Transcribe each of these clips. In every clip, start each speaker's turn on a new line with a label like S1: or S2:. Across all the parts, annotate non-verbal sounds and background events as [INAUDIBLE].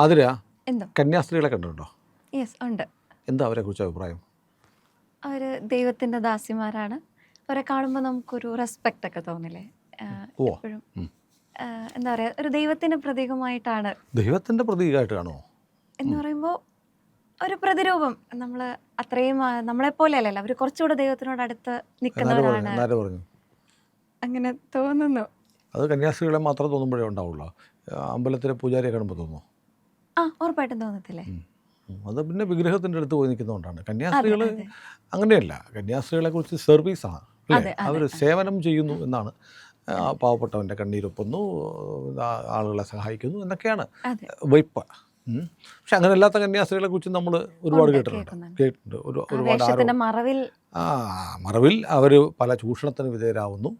S1: അതിര
S2: എന്തോ.
S1: കന്യാസ്ത്രീകളെ കണ്ടിട്ടുണ്ടോ?
S2: യെസ് ഉണ്ട്.
S1: എന്താ അവരെ കുറിച്ച് അഭിപ്രായം?
S2: അവർ ദൈവത്തിന്റെ ദാസിമാരാണ്. അവരെ കാണുമ്പോൾ നമുക്കൊരു റെസ്പെക്റ്റ് ഒക്കെ തോന്നില്ലേ?
S1: ഓ
S2: എപ്പോഴും. എന്താ പറയാ ഒരു ദൈവത്തിന്റെ പ്രതീകമായിട്ടാണ്.
S1: ദൈവത്തിന്റെ പ്രതീകമായിട്ട്
S2: എന്ന് പറയുമ്പോൾ ഒരു പ്രതിരൂപം. നമ്മൾ അത്രയും ആ, നമ്മളെപ്പോലെ അല്ലല്ലോ അവർ കുറച്ചുകൂടെ ദൈവത്തിനോട് അടുത്ത്
S1: പറഞ്ഞു
S2: നിൽക്കുന്നവരാണ്
S1: പറഞ്ഞു.
S2: അങ്ങനെ തോന്നുന്നു.
S1: അത് കന്യാസ്ത്രീകളെ മാത്രം തോന്നുമ്പോഴേ ഉണ്ടാവുള്ളൂ. ആ, അമ്പലത്തിലെ പൂജാരിയെ കാണുമ്പോൾ തോന്നുന്നു
S2: ആ ഉറപ്പായിട്ടും തോന്നത്തില്ലേ.
S1: അത് പിന്നെ വിഗ്രഹത്തിന്റെ അടുത്ത് പോയി നിൽക്കുന്നതുകൊണ്ടാണ്. കന്യാസ്ത്രീകൾ. അങ്ങനെയല്ല. കന്യാസ്ത്രീകളെ കുറിച്ച് സർവീസ്
S2: ആണ്
S1: അല്ലേ അവർ സേവനം ചെയ്യുന്നു എന്നാണ്. ആ, പാവപ്പെട്ടവന്റെ കണ്ണീരൊപ്പുന്നു ആളുകളെ സഹായിക്കുന്നു എന്നൊക്കെയാണ് വയ്പ്. പക്ഷെ അങ്ങനെ അല്ലാത്ത കന്യാസ്ത്രീകളെ കുറിച്ച് നമ്മൾ ഒരുപാട് കേട്ടിട്ടുണ്ട്. കേട്ടിട്ടുണ്ട്. ഒരു ഒരുപാട്
S2: മറവിൽ
S1: ആ മറവിൽ അവർ പല ചൂഷണത്തിന് വിധേയരാകുന്നു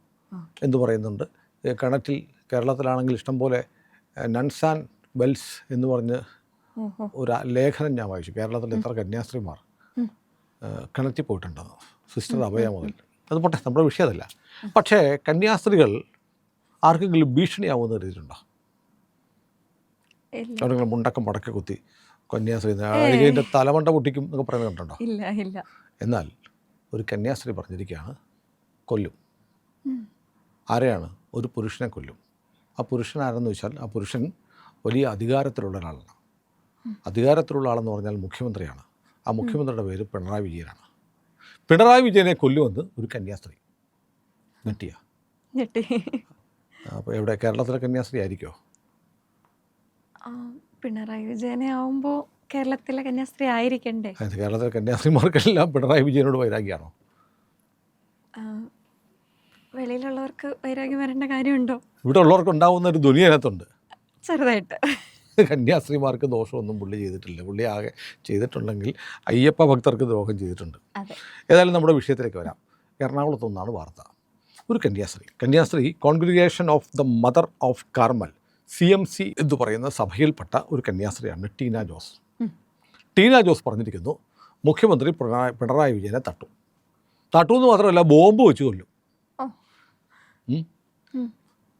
S1: എന്ന് പറയുന്നുണ്ട്. കിണറ്റിൽ കേരളത്തിലാണെങ്കിൽ ഇഷ്ടംപോലെ നൺസാൻ വെൽസ് എന്ന് പറഞ്ഞ് ഒരു ലേഖനം ഞാൻ വായിച്ചു. കേരളത്തിലെ എത്ര കന്യാസ്ത്രീമാർ കിണറ്റി പോയിട്ടുണ്ടെന്ന്. സിസ്റ്റർ അഭയ മുതൽ. അത് പോട്ടെ നമ്മുടെ വിഷയം അതല്ല. പക്ഷേ കന്യാസ്ത്രീകൾ ആർക്കെങ്കിലും ഭീഷണിയാവുമെന്ന് കരുതിയിട്ടുണ്ടോ? എവിടെയെങ്കിലും മുണ്ടക്കം മടക്കി കുത്തി കന്യാസ്ത്രീ അഴുകേന്റെ തലമണ്ട പൊട്ടിക്കും എന്നൊക്കെ പറയുന്നത് കണ്ടുണ്ടോ
S2: ഇല്ല ഇല്ല.
S1: എന്നാൽ ഒരു കന്യാസ്ത്രീ പറഞ്ഞിരിക്കുകയാണ് കൊല്ലും. ആരെയാണ്? ഒരു പുരുഷനെ കൊല്ലും. ആ പുരുഷൻ ആരെന്ന് വെച്ചാൽ ആ പുരുഷൻ വലിയ അധികാരത്തിലുള്ള ഒരാളാണ്. അധികാരത്തിലുള്ള ആളെന്ന് പറഞ്ഞാൽ മുഖ്യമന്ത്രിയാണ്. ആ മുഖ്യമന്ത്രിയുടെ പേര് പിണറായി വിജയനാണ്. പിണറായി വിജയനെ കൊല്ലുമെന്ന് ഒരു കന്യാസ്ത്രീ നെട്ടിയ
S2: ഞെട്ടി.
S1: അപ്പോൾ എവിടെ? കേരളത്തിലെ കന്യാസ്ത്രീ ആയിരിക്കുമോ
S2: പിണറായി വിജയനെ ആവുമ്പോൾ കേരളത്തിലെ കന്യാസ്ത്രീ ആയിരിക്കണ്ടേ?
S1: കേരളത്തിലെ കന്യാസ്ത്രീമാർക്കെല്ലാം പിണറായി വിജയനോട് വൈരാഗ്യമാണോ?
S2: വെളിയിലുള്ളവർക്ക് വൈരാഗ്യം വരേണ്ട കാര്യമുണ്ടോ?
S1: ഇവിടെ ഉള്ളവർക്ക് ഉണ്ടാവുന്ന ഒരു ധ്വനി അതിനകത്തുണ്ട്.
S2: ചെറുതായിട്ട്.
S1: കന്യാസ്ത്രീമാർക്ക് ദോഷമൊന്നും പുള്ളി ചെയ്തിട്ടില്ല. പുള്ളി ആകെ ചെയ്തിട്ടുണ്ടെങ്കിൽ അയ്യപ്പ ഭക്തർക്ക് ദ്രോഹം ചെയ്തിട്ടുണ്ട്. ഏതായാലും നമ്മുടെ വിഷയത്തിലേക്ക് വരാം. എറണാകുളത്തു നിന്നാണ് വാർത്ത. ഒരു കന്യാസ്ത്രീ. കന്യാസ്ത്രീ congregation of the mother of Carmel C M C എന്ന് പറയുന്ന സഭയിൽപ്പെട്ട ഒരു കന്യാസ്ത്രീയാണ് ടീന ജോസ്. ടീന ജോസ് പറഞ്ഞിരിക്കുന്നു മുഖ്യമന്ത്രി പിണറായി പിണറായി വിജയനെ തട്ടു. തട്ടു എന്ന് മാത്രമല്ല ബോംബ് വെച്ചു കൊല്ലും.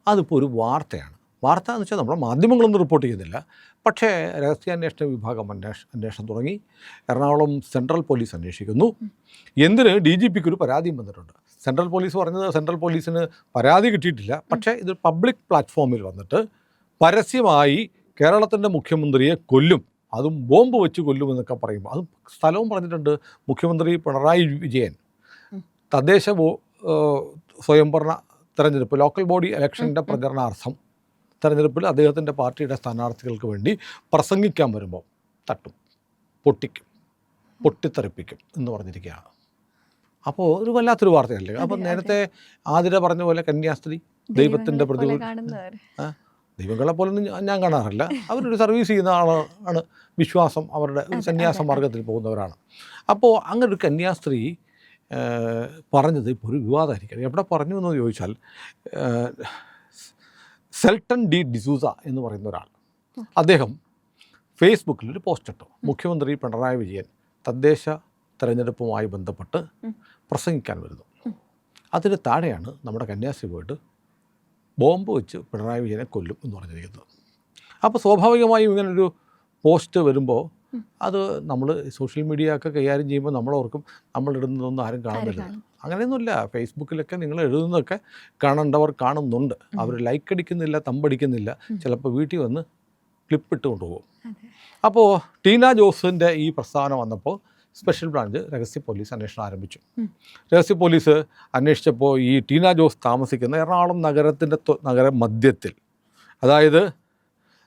S1: അതിപ്പോൾ ഒരു വാർത്തയാണ്. വാർത്ത എന്ന് വെച്ചാൽ നമ്മുടെ മാധ്യമങ്ങളൊന്നും റിപ്പോർട്ട് ചെയ്യുന്നില്ല. പക്ഷേ രഹസ്യാന്വേഷണ വിഭാഗം അന്വേഷ അന്വേഷണം തുടങ്ങി. എറണാകുളം സെൻട്രൽ പോലീസ് അന്വേഷിക്കുന്നു. എന്തിന് ഡി ജി പിക്ക് ഒരു പരാതിയും വന്നിട്ടുണ്ട്. സെൻട്രൽ പോലീസ് പറഞ്ഞത് സെൻട്രൽ പോലീസിന് പരാതി കിട്ടിയിട്ടില്ല. പക്ഷേ ഇത് പബ്ലിക് പ്ലാറ്റ്ഫോമിൽ വന്നിട്ട് പരസ്യമായി കേരളത്തിന്റെ മുഖ്യമന്ത്രിയെ കൊല്ലും. അതും ബോംബ് വെച്ച് കൊല്ലുമെന്നൊക്കെ പറയുമ്പോൾ അതും സ്ഥലവും പറഞ്ഞിട്ടുണ്ട് മുഖ്യമന്ത്രി പിണറായി വിജയൻ. തദ്ദേശ സ്വയംഭരണ തെരഞ്ഞെടുപ്പ് ലോക്കൽ ബോഡി ഇലക്ഷന്റെ പ്രചരണാർത്ഥം. തെരഞ്ഞെടുപ്പിൽ അദ്ദേഹത്തിന്റെ പാർട്ടിയുടെ സ്ഥാനാർത്ഥികൾക്ക് വേണ്ടി പ്രസംഗിക്കാൻ വരുമ്പോൾ തട്ടും പൊട്ടിക്കും പൊട്ടിത്തെറിപ്പിക്കും എന്ന് പറഞ്ഞിരിക്കുകയാണ്. അപ്പോൾ ഒരു വല്ലാത്തൊരു വാർത്തയല്ലേ?
S2: അപ്പോൾ
S1: നേരത്തെ ആതിര പറഞ്ഞ പോലെ കന്യാസ്ത്രീ
S2: ദൈവത്തിന്റെ പോലെ
S1: പ്രതി ദൈവങ്ങളെ പോലൊന്നും ഞാൻ- കാണാറില്ല. അവരൊരു സർവീസ് ചെയ്യുന്ന ആളാണ് വിശ്വാസം അവരുടെ ഒരു സന്യാസ മാർഗത്തിൽ പോകുന്നവരാണ്. അപ്പോൾ അങ്ങനെ ഒരു കന്യാസ്ത്രീ പറഞ്ഞത് ഇപ്പോൾ ഒരു വിവാദമായിരിക്കും. എവിടെ പറഞ്ഞു എന്ന് ചോദിച്ചാൽ സെൽട്ടൺ ഡി ഡിസൂസ എന്ന് പറയുന്ന ഒരാൾ. അദ്ദേഹം ഫേസ്ബുക്കിൽ ഒരു പോസ്റ്റ് ഇട്ടു. മുഖ്യമന്ത്രി പിണറായി വിജയൻ തദ്ദേശ തെരഞ്ഞെടുപ്പുമായി ബന്ധപ്പെട്ട് പ്രസംഗിക്കാൻ വരുന്നു. അതിന് താഴെയാണ് നമ്മുടെ കന്യാസ്ത്രീ പോയിട്ട് ബോംബ് വെച്ച് പിണറായി വിജയനെ കൊല്ലും എന്ന് പറഞ്ഞിരിക്കുന്നത്. അപ്പോൾ സ്വാഭാവികമായും ഇങ്ങനൊരു പോസ്റ്റ് വരുമ്പോൾ അത് നമ്മൾ സോഷ്യൽ മീഡിയ ഒക്കെ കൈകാര്യം ചെയ്യുമ്പോൾ നമ്മളോർക്കും നമ്മൾ ഇടുന്നതൊന്നും ആരും കാണുന്നില്ല.
S2: കാണും?
S1: അങ്ങനെയൊന്നുമില്ല. ഫേസ്ബുക്കിലൊക്കെ നിങ്ങൾ എഴുതുന്നതൊക്കെ കാണേണ്ടവർ കാണുന്നുണ്ട്. അവർ ലൈക്ക് അടിക്കുന്നില്ല തമ്പടിക്കുന്നില്ല. ചിലപ്പോൾ വീട്ടിൽ വന്ന് ക്ലിപ്പ് ഇട്ട് കൊണ്ടുപോകും അപ്പോൾ ടീന ജോസിന്റെ ഈ പ്രസ്താവന വന്നപ്പോൾ സ്പെഷ്യൽ ബ്രാഞ്ച് രഹസ്യ പോലീസ് അന്വേഷണം ആരംഭിച്ചു. രഹസ്യ പോലീസ് അന്വേഷിച്ചപ്പോൾ ഈ ടീന ജോസ് താമസിക്കുന്ന എറണാകുളം നഗരത്തിന്റെ നഗര മധ്യത്തിൽ. അതായത്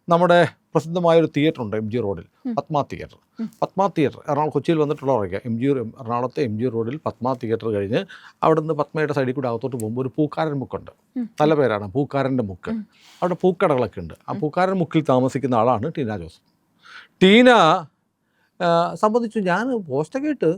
S1: നമ്മുടെ പ്രസിദ്ധമായൊരു തിയേറ്റർ ഉണ്ട് എം ജി റോഡിൽ പത്മ തിയേറ്റർ. പത്മ തിയേറ്റർ എറണാകുളം കൊച്ചിയിൽ വന്നിട്ടുള്ളവരൊക്കെ എം ജി എറണാകുളത്തെ എം ജി റോഡിൽ പത്മ തിയേറ്റർ കഴിഞ്ഞ് അവിടെ നിന്ന് പത്മയുടെ സൈഡിൽ കൂടെ അകത്തോട്ട് പോകുമ്പോൾ ഒരു പൂക്കാരൻ മുക്കുണ്ട്. നല്ല പേരാണ് പൂക്കാരന്റെ മുക്ക്. അവിടെ പൂക്കടകളൊക്കെ ഉണ്ട്. ആ പൂക്കാരൻ മുക്കിൽ താമസിക്കുന്ന ആളാണ് ടീന ജോസഫ് ടീന സംബന്ധിച്ചു ഞാൻ പോസ്റ്റൊക്കെ ഇട്ട്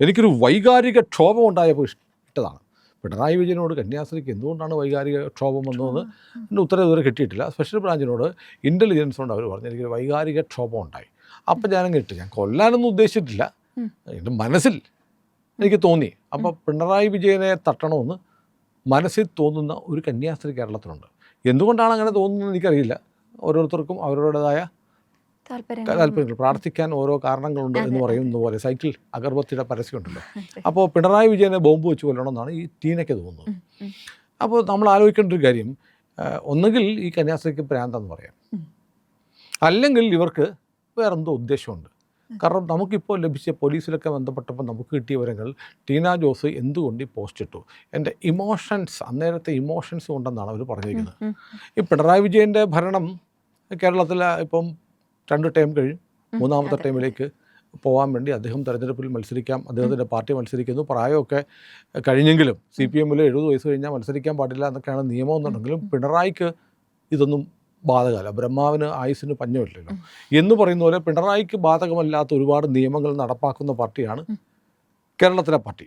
S1: എനിക്കൊരു വൈകാരിക ക്ഷോഭം ഉണ്ടായപ്പോൾ ഇഷ്ടതാണ് പിണറായി വിജയനോട് കന്യാസ്ത്രീക്ക് എന്തുകൊണ്ടാണ് വൈകാരിക ക്ഷോഭം വന്നതെന്ന് എന്റെ ഉത്തരം ഇതുവരെ കിട്ടിയിട്ടില്ല. സ്പെഷ്യൽ ബ്രാഞ്ചിനോട് ഇന്റലിജൻസ് കൊണ്ട് അവർ പറഞ്ഞു എനിക്കൊരു വൈകാരിക ക്ഷോഭം ഉണ്ടായി. അപ്പം ഞാനങ്ങ് ഇട്ട് ഞാൻ കൊല്ലാനൊന്നും ഉദ്ദേശിച്ചിട്ടില്ല. എന്റെ മനസ്സിൽ എനിക്ക് തോന്നി. അപ്പോൾ പിണറായി വിജയനെ തട്ടണമെന്ന് മനസ്സിൽ തോന്നുന്ന ഒരു കന്യാസ്ത്രീ കേരളത്തിലുണ്ട്. എന്തുകൊണ്ടാണ് അങ്ങനെ തോന്നുന്നത് എനിക്കറിയില്ല. ഓരോരുത്തർക്കും അവരുടേതായ താല്പര്യങ്ങൾ പ്രാർത്ഥിക്കാൻ ഓരോ കാരണങ്ങളുണ്ട് എന്ന് പറയുന്നത് പോലെ സൈക്കിൾ അഗർബത്തിയുടെ പരസ്യമുണ്ടല്ലോ [LAUGHS] അപ്പോൾ പിണറായി വിജയനെ ബോംബ് വെച്ച് കൊല്ലണമെന്നാണ് ഈ ടീനയ്ക്ക് തോന്നുന്നത്. അപ്പോൾ നമ്മൾ ആലോചിക്കേണ്ട ഒരു കാര്യം ഒന്നുകിൽ ഈ കന്യാസ്ത്രീക്ക് പ്രാന്തെന്ന് പറയാം. അല്ലെങ്കിൽ ഇവർക്ക് വേറെന്തോ ഉദ്ദേശമുണ്ട്. കാരണം നമുക്കിപ്പോൾ ലഭിച്ച പോലീസിലൊക്കെ ബന്ധപ്പെട്ടപ്പോൾ നമുക്ക് കിട്ടിയ വിവരങ്ങൾ ടീന ജോസ് എന്തുകൊണ്ട് ഈ പോസ്റ്റ് ഇട്ടു? എന്റെ ഇമോഷൻസ് അന്നേരത്തെ ഇമോഷൻസ് കൊണ്ടെന്നാണ് അവർ പറഞ്ഞിരിക്കുന്നത്. ഈ പിണറായി വിജയന്റെ ഭരണം കേരളത്തിൽ ഇപ്പം രണ്ട് ടൈം
S2: കഴിയും
S1: മൂന്നാമത്തെ ടൈമിലേക്ക് പോകാൻ വേണ്ടി അദ്ദേഹം തെരഞ്ഞെടുപ്പിൽ മത്സരിക്കാം. അദ്ദേഹത്തിന്റെ പാർട്ടി മത്സരിക്കുന്നു. പ്രായമൊക്കെ കഴിഞ്ഞെങ്കിലും സി പി എമ്മിൽ എഴുപത് വയസ്സ് കഴിഞ്ഞാൽ മത്സരിക്കാൻ പാടില്ല എന്നൊക്കെയാണ് നിയമം എന്നുണ്ടെങ്കിലും പിണറായിക്ക് ഇതൊന്നും ബാധകമല്ല. ബ്രഹ്മാവിന് ആയുസിന് പഞ്ഞമില്ലല്ലോ. എന്ന് പറയുന്ന പോലെ പിണറായിക്ക് ബാധകമല്ലാത്ത ഒരുപാട് നിയമങ്ങൾ നടപ്പാക്കുന്ന പാർട്ടിയാണ് കേരളത്തിലെ പാർട്ടി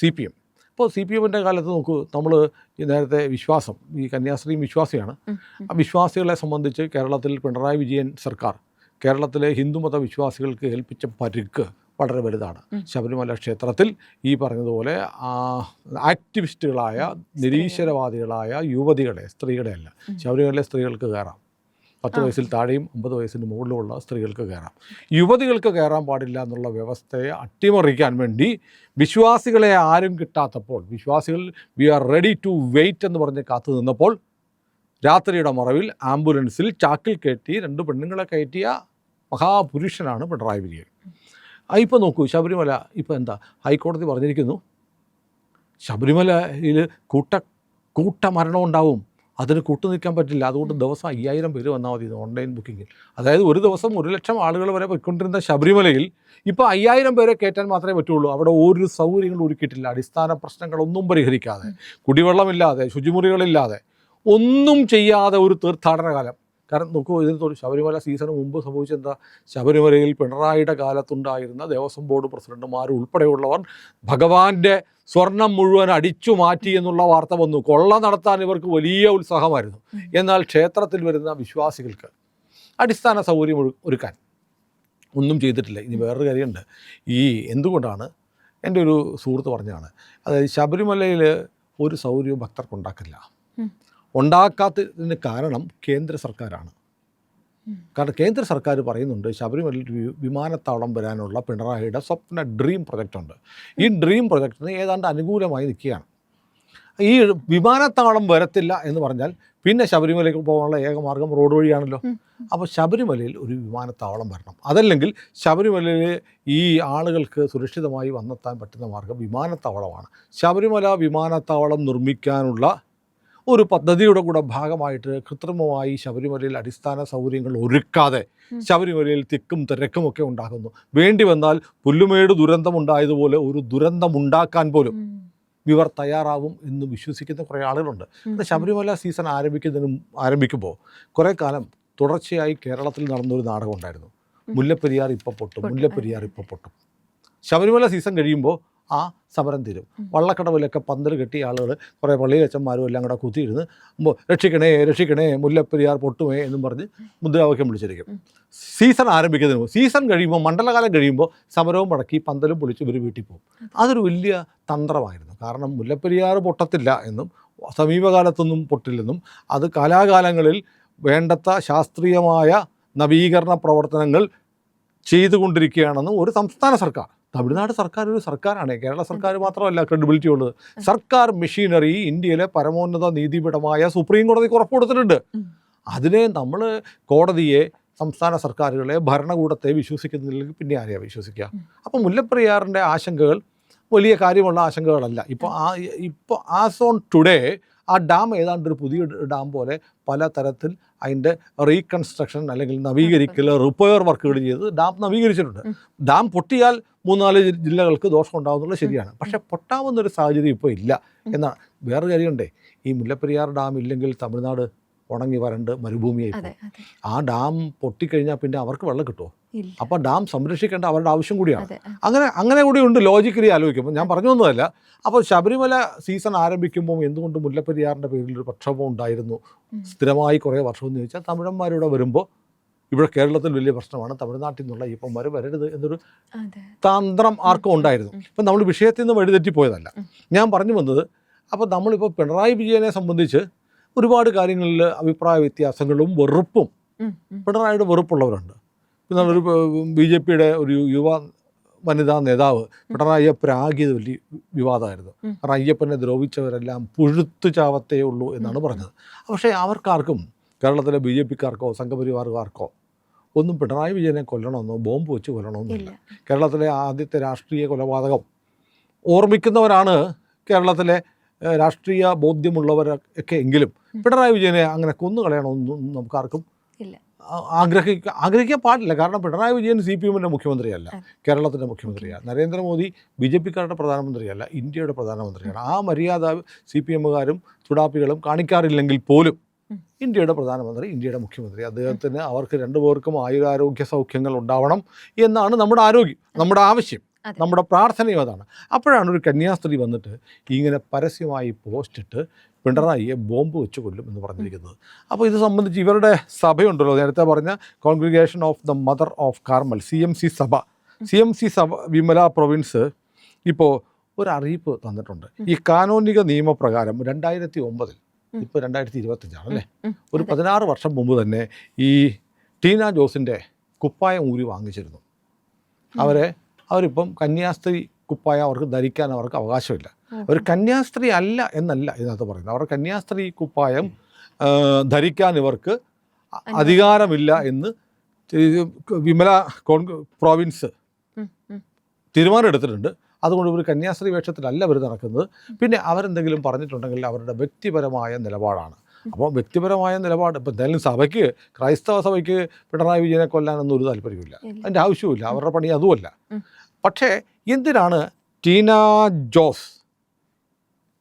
S1: സി പി എം ഇപ്പോൾ സി പി എമ്മിന്റെ കാലത്ത് നോക്കൂ നമ്മൾ ഈ നേരത്തെ വിശ്വാസം ഈ കന്യാസ്ത്രീയും വിശ്വാസിയാണ്. ആ വിശ്വാസികളെ സംബന്ധിച്ച് കേരളത്തിൽ പിണറായി വിജയൻ സർക്കാർ കേരളത്തിലെ ഹിന്ദുമത വിശ്വാസികൾക്ക് ഏൽപ്പിച്ച പരുക്ക് വളരെ വലുതാണ്. ശബരിമല ക്ഷേത്രത്തിൽ ഈ പറഞ്ഞതുപോലെ ആക്ടിവിസ്റ്റുകളായ നിരീശ്വരവാദികളായ യുവതികളെ സ്ത്രീകളെ അല്ല. ശബരിമലയിലെ സ്ത്രീകൾക്ക് കയറാം പത്ത്. വയസ്സിൽ താഴെയും അമ്പത് വയസ്സിന് മുകളിലുമുള്ള സ്ത്രീകൾക്ക് കയറാം യുവതികൾക്ക് കയറാൻ പാടില്ല എന്നുള്ള വ്യവസ്ഥയെ അട്ടിമറിക്കാൻ വേണ്ടി വിശ്വാസികളെ ആരും കിട്ടാത്തപ്പോൾ വിശ്വാസികൾ we are ready to wait എന്ന് പറഞ്ഞ് കാത്തു നിന്നപ്പോൾ രാത്രിയുടെ മറവിൽ ആംബുലൻസിൽ ചാക്കിൽ കയറ്റി രണ്ട് പെണ്ണുങ്ങളെ കയറ്റിയ മഹാപുരുഷനാണ് പിണറായി വിജയൻ. ഇപ്പോൾ നോക്കൂ ശബരിമല ഇപ്പോൾ എന്താ? ഹൈക്കോടതി പറഞ്ഞിരിക്കുന്നു ശബരിമലയിൽ കൂട്ട കൂട്ടമരണം ഉണ്ടാവും. അതിന് കൂട്ടു നിൽക്കാൻ പറ്റില്ല. അതുകൊണ്ട് ദിവസം അയ്യായിരം പേര് വന്നാൽ മതി ഓൺലൈൻ ബുക്കിങ്ങിൽ. അതായത് ഒരു ദിവസം ഒരു ലക്ഷം ആളുകൾ വരെ പോയിക്കൊണ്ടിരുന്ന ശബരിമലയിൽ ഇപ്പോൾ അയ്യായിരം പേരെ കയറ്റാൻ മാത്രമേ പറ്റുള്ളൂ. അവിടെ ഒരു സൗകര്യങ്ങളും ഒരുക്കിയിട്ടില്ല. അടിസ്ഥാന പ്രശ്നങ്ങളൊന്നും പരിഹരിക്കാതെ കുടിവെള്ളമില്ലാതെ ശുചിമുറികളില്ലാതെ ഒന്നും ചെയ്യാതെ ഒരു തീർത്ഥാടന കാലം കാരണം നോക്കൂ ഇതിന് ശബരിമല സീസണ് മുമ്പ് സംഭവിച്ചെന്താ? ശബരിമലയിൽ പിണറായിയുടെ കാലത്തുണ്ടായിരുന്ന ദേവസ്വം ബോർഡ് പ്രസിഡന്റുമാർ ഉൾപ്പെടെയുള്ളവർ ഭഗവാന്റെ സ്വർണം മുഴുവൻ അടിച്ചു മാറ്റി എന്നുള്ള വാർത്ത വന്നു. കൊള്ള നടത്താൻ ഇവർക്ക് വലിയ ഉത്സാഹമായിരുന്നു. എന്നാൽ ക്ഷേത്രത്തിൽ വരുന്ന വിശ്വാസികൾക്ക് അടിസ്ഥാന സൗകര്യം ഒരു- ഒരുക്കാൻ ഒന്നും ചെയ്തിട്ടില്ല. ഇനി വേറൊരു കാര്യമുണ്ട്. ഈ എന്തുകൊണ്ടാണ്? എന്റെ ഒരു സുഹൃത്ത് പറഞ്ഞാണ് അതായത് ശബരിമലയിൽ ഒരു സൗകര്യവും ഭക്തർക്ക് ഉണ്ടാക്കില്ല
S2: ഉം.
S1: ഉണ്ടാക്കാത്തതിന് കാരണം കേന്ദ്ര സർക്കാരാണ്. കാരണം കേന്ദ്ര സർക്കാർ പറയുന്നുണ്ട് ശബരിമല വിമാനത്താവളം വരാനുള്ള പിണറായിയുടെ സ്വപ്ന ഡ്രീം പ്രൊജക്റ്റുണ്ട് ഈ ഡ്രീം പ്രൊജക്റ്റിന് ഏതാണ്ട് അനുകൂലമായി നിൽക്കുകയാണ്. ഈ വിമാനത്താവളം വരത്തില്ല എന്ന് പറഞ്ഞാൽ പിന്നെ ശബരിമലയ്ക്ക് പോകാനുള്ള ഏക മാർഗം റോഡ് വഴിയാണല്ലോ. അപ്പോൾ ശബരിമലയിൽ ഒരു വിമാനത്താവളം വരണം. അതല്ലെങ്കിൽ ശബരിമലയിൽ ഈ ആളുകൾക്ക് സുരക്ഷിതമായി വന്നെത്താൻ പറ്റുന്ന മാർഗം വിമാനത്താവളമാണ്. ശബരിമല വിമാനത്താവളം നിർമ്മിക്കാനുള്ള ഒരു പദ്ധതിയുടെ കൂടെ ഭാഗമായിട്ട് കൃത്രിമമായി ശബരിമലയിൽ അടിസ്ഥാന സൗകര്യങ്ങൾ ഒരുക്കാതെ ശബരിമലയിൽ തിക്കും തിരക്കും ഒക്കെ ഉണ്ടാകുന്നു. വേണ്ടി വന്നാൽ പുല്ലുമേട് ദുരന്തമുണ്ടായതുപോലെ ഒരു ദുരന്തമുണ്ടാക്കാൻ പോലും. ഇവർ തയ്യാറാവും എന്ന് വിശ്വസിക്കുന്ന കുറേ ആളുകളുണ്ട്. ശബരിമല സീസൺ ആരംഭിക്കുന്നതിനും ആരംഭിക്കുമ്പോൾ കുറേ കാലം തുടർച്ചയായി കേരളത്തിൽ നടന്നൊരു നാടകം ഉണ്ടായിരുന്നു. മുല്ലപ്പെരിയാർ ഇപ്പം പൊട്ടും, മുല്ലപ്പെരിയാർ ഇപ്പം പൊട്ടും. ശബരിമല സീസൺ കഴിയുമ്പോൾ ആ സമരം തീരും. വള്ളക്കടവിലൊക്കെ പന്തൽ കെട്ടി ആളുകൾ കുറേ പള്ളിയച്ചന്മാരും എല്ലാം കൂടെ കുത്തിയിരുന്ന് രക്ഷിക്കണേ രക്ഷിക്കണേ മുല്ലപ്പെരിയാർ പൊട്ടുമേ എന്നും പറഞ്ഞ് മുദ്രാവാക്യം വിളിച്ചിരിക്കും. സീസൺ ആരംഭിക്കുന്നതിന് മുമ്പ് സീസൺ കഴിയുമ്പോൾ മണ്ഡലകാലം കഴിയുമ്പോൾ സമരവും മുടക്കി പന്തലും പൊളിച്ച് ഇവർ വീട്ടിൽ പോകും. അതൊരു വലിയ തന്ത്രമായിരുന്നു. കാരണം മുല്ലപ്പെരിയാർ പൊട്ടത്തില്ല എന്നും സമീപകാലത്തൊന്നും പൊട്ടില്ലെന്നും അത് കാലാകാലങ്ങളിൽ വേണ്ടത്ര ശാസ്ത്രീയമായ നവീകരണ പ്രവർത്തനങ്ങൾ ചെയ്തുകൊണ്ടിരിക്കുകയാണെന്നും ഒരു സംസ്ഥാന സർക്കാർ തമിഴ്നാട് സർക്കാർ ഒരു സർക്കാരാണ്. കേരള സർക്കാർ മാത്രമല്ല ക്രെഡിബിലിറ്റി ഉള്ളത്. സർക്കാർ മെഷീനറി ഇന്ത്യയിലെ പരമോന്നത നീതിപീഠമായ സുപ്രീം കോടതിക്ക് ഉറപ്പ് കൊടുത്തിട്ടുണ്ട്. അതിനെ നമ്മൾ കോടതിയെ സംസ്ഥാന സർക്കാരുകളെ ഭരണകൂടത്തെ വിശ്വസിക്കുന്നില്ലെങ്കിൽ പിന്നെ ആരെയാ വിശ്വസിക്കുക?
S2: അപ്പോൾ
S1: അപ്പം മുല്ലപ്പെരിയാറിന്റെ ആശങ്കകൾ വലിയ കാര്യമുള്ള ആശങ്കകളല്ല. ഇപ്പോൾ ആ ഇപ്പോൾ ആസ് ഓൺ ടുഡേ ആ ഡാം ഏതാണ്ട് ഒരു പുതിയ ഡാം പോലെ പല തരത്തിൽ അതിന്റെ റീകൺസ്ട്രക്ഷൻ അല്ലെങ്കിൽ നവീകരിക്കൽ റിപ്പയർ വർക്കുകൾ ചെയ്ത് ഡാം നവീകരിച്ചിട്ടുണ്ട്. ഡാം പൊട്ടിയാൽ മൂന്നാൽ ജില്ലകൾക്ക് ദോഷം ഉണ്ടാകുന്നുള്ളത് ശരിയാണ്. പക്ഷേ പൊട്ടാവുന്നൊരു സാഹചര്യം ഇപ്പോൾ ഇല്ല. എന്നാണ് വേറെ കാര്യമുണ്ടേ. ഈ മുല്ലപ്പെരിയാർ ഡാം ഇല്ലെങ്കിൽ തമിഴ്നാട് ഉണങ്ങി വരണ്ട് മരുഭൂമിയായി ആ ഡാം പൊട്ടിക്കഴിഞ്ഞാൽ പിന്നെ അവർക്ക് വെള്ളം കിട്ടുമോ
S2: അപ്പം
S1: അപ്പോൾ ഡാം സംരക്ഷിക്കേണ്ട അവരുടെ ആവശ്യം കൂടിയാണ്. അങ്ങനെ അങ്ങനെ കൂടി ഉണ്ട് ലോജിക്കലി ആലോചിക്കുമ്പോൾ ഞാൻ പറഞ്ഞു വന്നതല്ല അപ്പോൾ ശബരിമല സീസൺ ആരംഭിക്കുമ്പോൾ എന്തുകൊണ്ട് മുല്ലപ്പെരിയാറിന്റെ പേരിൽ ഒരു പ്രക്ഷോഭം ഉണ്ടായിരുന്നു. സ്ഥിരമായി കുറേ വർഷം എന്ന് ചോദിച്ചാൽ തമിഴന്മാരിവിടെ വരുമ്പോൾ ഇവിടെ കേരളത്തിൽ വലിയ പ്രശ്നമാണ് തമിഴ്നാട്ടിൽ നിന്നുള്ള ഈപ്പന്മാർ വരരുത് എന്നൊരു തന്ത്രം ആർക്കും ഉണ്ടായിരുന്നു. ഇപ്പം നമ്മൾ വിഷയത്തിൽ നിന്ന് വഴിതെറ്റിപ്പോയതല്ല. ഞാൻ പറഞ്ഞു വന്നത് അപ്പോൾ നമ്മളിപ്പോൾ പിണറായി വിജയനെ സംബന്ധിച്ച് ഒരുപാട് കാര്യങ്ങളിൽ അഭിപ്രായ വ്യത്യാസങ്ങളും വെറുപ്പും. പിണറായിയുടെ വെറുപ്പുള്ളവരുണ്ട്. പിന്നെ ഒരു ബി ജെ പിയുടെ ഒരു യുവ വനിതാ നേതാവ് പിണറായിയെ പ്രാഗിയത് വലിയ വിവാദമായിരുന്നു. കാരണം അയ്യപ്പനെ ദ്രോഹിച്ചവരെല്ലാം പുഴുത്തു ചാവത്തേ ഉള്ളൂ എന്നാണ് പറഞ്ഞത്. പക്ഷേ അവർക്കാർക്കും കേരളത്തിലെ ബി ജെ പിക്കാർക്കോ സംഘപരിവാറുകാർക്കോ ഒന്നും പിണറായി വിജയനെ കൊല്ലണമെന്നോ ബോംബ് വെച്ച് കൊല്ലണമെന്നില്ല കേരളത്തിലെ ആദ്യത്തെ രാഷ്ട്രീയ കൊലപാതകം ഓർമ്മിക്കുന്നവരാണ് കേരളത്തിലെ രാഷ്ട്രീയ ബോധ്യമുള്ളവരൊക്കെ എങ്കിലും പിണറായി വിജയനെ അങ്ങനെ കൊന്നു നമുക്ക് നമുക്കാർക്കും
S2: ഇല്ല.
S1: ആ- ആഗ്രഹിക്ക ആഗ്രഹിക്കാൻ പാടില്ല. കാരണം പിണറായി വിജയൻ സി പി എമ്മിന്റെ മുഖ്യമന്ത്രിയല്ല. കേരളത്തിന്റെ മുഖ്യമന്ത്രിയാണ്. നരേന്ദ്രമോദി ബി ജെ പിക്കാരുടെ പ്രധാനമന്ത്രിയല്ല. ഇന്ത്യയുടെ പ്രധാനമന്ത്രിയാണ്. ആ മര്യാദ സി പി എമ്മുകാരും ചുടാപ്പികളും കാണിക്കാറില്ലെങ്കിൽ പോലും ഇന്ത്യയുടെ പ്രധാനമന്ത്രി ഇന്ത്യയുടെ മുഖ്യമന്ത്രി. അദ്ദേഹത്തിന് അവർക്ക് രണ്ടുപേർക്കും ആയുരാരോഗ്യ സൗഖ്യങ്ങൾ ഉണ്ടാവണം എന്നാണ് നമ്മുടെ ആരോഗ്യം നമ്മുടെ ആവശ്യം. നമ്മുടെ പ്രാർത്ഥനയും അതാണ്. അപ്പോഴാണ് ഒരു കന്യാസ്ത്രീ വന്നിട്ട് ഇങ്ങനെ പരസ്യമായി പോസ്റ്റ് ഇട്ട് പിണറായിയെ ബോംബ് വെച്ച് കൊല്ലും എന്ന് പറഞ്ഞിരിക്കുന്നത്. അപ്പോൾ ഇത് സംബന്ധിച്ച് ഇവരുടെ സഭയുണ്ടല്ലോ. നേരത്തെ പറഞ്ഞ congregation of the mother of Carmel C M C സഭ. സി എം സി സഭ വിമല പ്രൊവിൻസ് ഇപ്പോൾ ഒരു അറിയിപ്പ് തന്നിട്ടുണ്ട് ഈ കാനോനിക നിയമപ്രകാരം രണ്ടായിരത്തി ഒമ്പതിൽ. ഇപ്പോൾ രണ്ടായിരത്തി ഇരുപത്തഞ്ചാണ് അല്ലേ ഒരു. പതിനാറ് വർഷം മുമ്പ് തന്നെ ഈ ടീന ജോസിന്റെ കുപ്പായം ഊരി വാങ്ങിച്ചിരുന്നു. അവരെ അവരിപ്പം കന്യാസ്ത്രീ കുപ്പായ അവർക്ക് ധരിക്കാൻ അവർക്ക് അവകാശമില്ല.
S2: അവർ
S1: ഒരു കന്യാസ്ത്രീ അല്ല എന്നല്ല ഇതിനകത്ത് പറയുന്നത്. അവർ കന്യാസ്ത്രീ കുപ്പായം ധരിക്കാൻ ഇവർക്ക് അധികാരമില്ല എന്ന് വിമല കോൺ പ്രോവിൻസ്. തീരുമാനം എടുത്തിട്ടുണ്ട്. അതുകൊണ്ട് ഇവർ കന്യാസ്ത്രീ വേഷത്തിലല്ല ഇവർ നടക്കുന്നത്. പിന്നെ അവരെന്തെങ്കിലും പറഞ്ഞിട്ടുണ്ടെങ്കിൽ അവരുടെ വ്യക്തിപരമായ നിലപാടാണ്. അപ്പോൾ വ്യക്തിപരമായ നിലപാട് ഇപ്പം എന്തായാലും സഭയ്ക്ക് ക്രൈസ്തവ സഭയ്ക്ക് പിണറായി വിജയനെ കൊല്ലാനൊന്നും ഒരു താല്പര്യമില്ല. അതിന്റെ ആവശ്യമില്ല അവരുടെ പണി അതുമല്ല. പക്ഷേ എന്തിനാണ് ടീന ജോസ്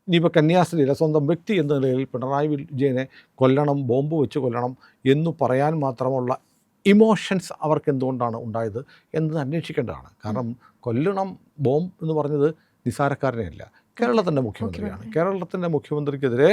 S1: ഇനിയിപ്പോൾ കന്യാസ്ത്രീയിലെ സ്വന്തം വ്യക്തി എന്ന നിലയിൽ പിണറായി വിജയനെ കൊല്ലണം ബോംബ് വെച്ച് കൊല്ലണം എന്ന് പറയാൻ മാത്രമുള്ള ഇമോഷൻസ് അവർക്ക് എന്തുകൊണ്ടാണ് ഉണ്ടായത് എന്നത് അന്വേഷിക്കേണ്ടതാണ്. കാരണം കൊല്ലണം ബോംബ് എന്ന് പറഞ്ഞത് നിസാരക്കാരനെയല്ല കേരളത്തിന്റെ മുഖ്യമന്ത്രിയാണ്. കേരളത്തിന്റെ മുഖ്യമന്ത്രിക്കെതിരെ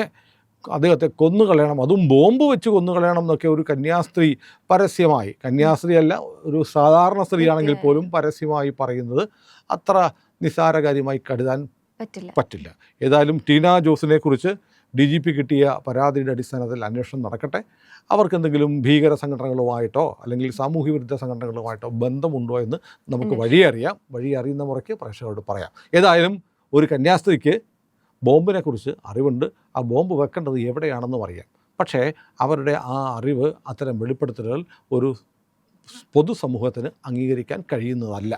S1: അദ്ദേഹത്തെ കൊന്നുകളയണം അതും ബോംബ് വെച്ച് കൊന്നുകളയണം എന്നൊക്കെ ഒരു കന്യാസ്ത്രീ പരസ്യമായി. കന്യാസ്ത്രീ അല്ല ഒരു സാധാരണ സ്ത്രീയാണെങ്കിൽ പോലും പരസ്യമായി പറയുന്നത് അത്ര നിസ്സാരകാര്യമായി കരുതാൻ
S2: പറ്റില്ല.
S1: പറ്റില്ല. ഏതായാലും ടീന ജോസിനെ കുറിച്ച് ഡി ജി പി കിട്ടിയ പരാതിയുടെ അടിസ്ഥാനത്തിൽ അന്വേഷണം നടക്കട്ടെ. അവർക്ക് എന്തെങ്കിലും ഭീകര സംഘടനകളുമായിട്ടോ അല്ലെങ്കിൽ സാമൂഹ്യ വിരുദ്ധ സംഘടനകളുമായിട്ടോ ബന്ധമുണ്ടോ എന്ന് നമുക്ക് വഴിയറിയാം. വഴി അറിയുന്ന മുറയ്ക്ക് പ്രേക്ഷകരോട് പറയാം. ഏതായാലും ഒരു കന്യാസ്ത്രീക്ക് ബോംബിനെ കുറിച്ച് അറിവുണ്ട്. ആ ബോംബ് വെക്കേണ്ടത് എവിടെയാണെന്നും അറിയാം. പക്ഷേ അവരുടെ ആ അറിവ് അത്തരം വെളിപ്പെടുത്തലുകൾ ഒരു പൊതുസമൂഹത്തിന് അംഗീകരിക്കാൻ കഴിയുന്നതല്ല.